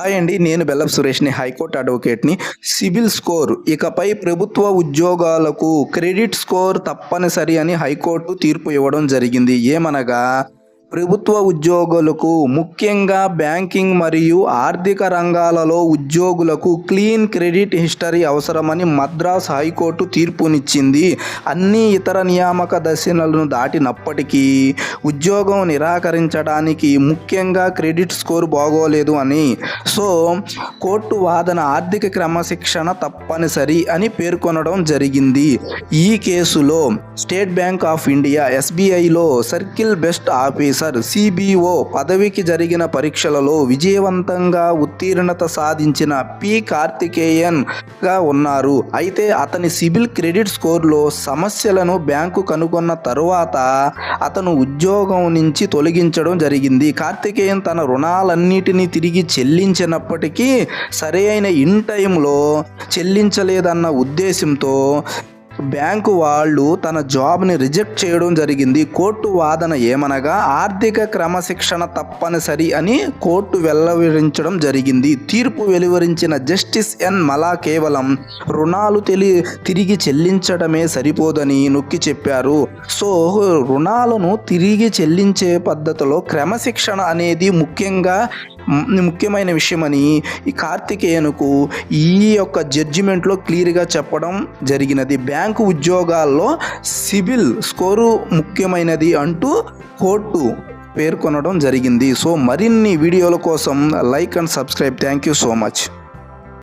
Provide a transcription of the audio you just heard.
Hi అండి నేను బెల్లప్ సురేష్ని హైకోర్టు అడ్వకేట్ని. సిబిల్ స్కోర్ ఇకపై ప్రభుత్వ ఉద్యోగాలకు క్రెడిట్ స్కోర్ తప్పనిసరి అని హైకోర్టు తీర్పు ఇవ్వడం జరిగింది. ఏమనగా ప్రభుత్వ ఉద్యోగులకు ముఖ్యంగా బ్యాంకింగ్ మరియు ఆర్థిక రంగాలలో ఉద్యోగులకు క్లీన్ క్రెడిట్ హిస్టరీ అవసరమని మద్రాస్ హైకోర్టు తీర్పునిచ్చింది. అన్ని ఇతర నియామక దశలను దాటినప్పటికీ ఉద్యోగం నిరాకరించడానికి ముఖ్యంగా క్రెడిట్ స్కోర్ బాగోలేదు అని. సో కోర్టు వాదన ఆర్థిక క్రమశిక్షణ తప్పనిసరి అని పేర్కొనడం జరిగింది. ఈ కేసులో స్టేట్ బ్యాంక్ ఆఫ్ ఇండియా ఎస్బీఐలో సర్కిల్ బెస్ట్ ఆఫీసర్ సిబిఓ పదవికి జరిగిన పరీక్షలలో విజయవంతంగా ఉత్తీర్ణత సాధించిన పి. కార్తికేయన్గా ఉన్నారు. అయితే అతని సిబిల్ క్రెడిట్ స్కోర్లో సమస్యలను బ్యాంకు కనుగొన్న తరువాత అతను ఉద్యోగం నుంచి తొలగించడం జరిగింది. కార్తికేయన్ తన రుణాలన్నిటినీ తిరిగి చెల్లించినప్పటికీ సరైన ఇన్ టైంలో చెల్లించలేదన్న ఉద్దేశంతో బ్యాంకు వాళ్ళు తన జాబ్ని రిజెక్ట్ చేయడం జరిగింది. కోర్టు వాదన ఏమనగా ఆర్థిక క్రమశిక్షణ తప్పనిసరి అని కోర్టు వెల్లవరించడం జరిగింది. తీర్పు వెలువరించిన జస్టిస్ ఎన్ మలా కేవలం రుణాలు తెలి తిరిగి చెల్లించడమే సరిపోదని నొక్కి చెప్పారు. సో రుణాలను తిరిగి చెల్లించే పద్ధతిలో క్రమశిక్షణ అనేది ముఖ్యంగా ముఖ్యమైన విషయమని ఈ కార్తికేయనుకు ఈ యొక్క జడ్జిమెంట్లో క్లియర్గా చెప్పడం జరిగినది. బ్యాంకు ఉద్యోగాల్లో సిబిల్ స్కోరు ముఖ్యమైనది అంటూ కోర్టు పేర్కొనడం జరిగింది. సో మరిన్ని వీడియోల కోసం like and subscribe. Thank you so much.